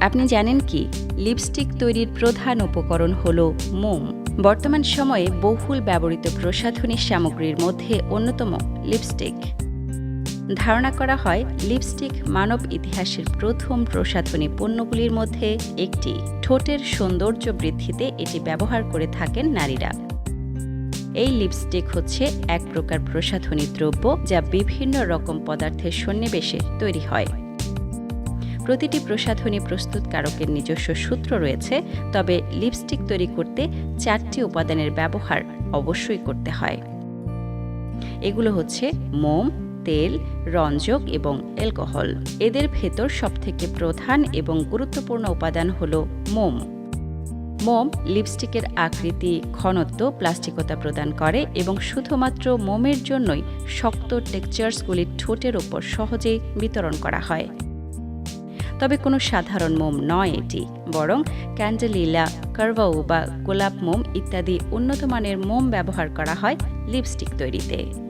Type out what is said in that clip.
আপনি জানেন কি? লিপস্টিক তৈরির প্রধান উপকরণ হল মোম। বর্তমান সময়ে বহুল ব্যবহৃত প্রসাধনী সামগ্রীর মধ্যে অন্যতম লিপস্টিক। ধারণা করা হয়, লিপস্টিক মানব ইতিহাসের প্রথম প্রসাধনী পণ্যগুলির মধ্যে একটি। ঠোঁটের সৌন্দর্য বৃদ্ধিতে এটি ব্যবহার করে থাকেন নারীরা। এই লিপস্টিক হচ্ছে এক প্রকার প্রসাধনী দ্রব্য যা বিভিন্ন রকম পদার্থের সন্নিবেশে তৈরি হয়। প্রতিটি প্রসাধনী প্রস্তুতকারকের নিজস্ব সূত্র রয়েছে, তবে লিপস্টিক তৈরি করতে চারটি উপাদানের ব্যবহার অবশ্যই করতে হয়। এগুলো হচ্ছে মোম, তেল, রঞ্জক এবং অ্যালকোহল। এদের ভেতর সবথেকে প্রধান এবং গুরুত্বপূর্ণ উপাদান হল মোম। মোম লিপস্টিকের আকৃতি, ঘনত্ব, প্লাস্টিকতা প্রদান করে এবং শুধুমাত্র মোমের জন্যই শক্ত টেক্সচার্সগুলি ঠোঁটের ওপর সহজেই বিতরণ করা হয়। তবে কোনো সাধারণ মোম নয় এটি, বরং ক্যান্ডেলিলা কার্ভাউ বা গোলাপ মোম ইত্যাদি উন্নত মানের মোম ব্যবহার করা হয় লিপস্টিক তৈরিতে।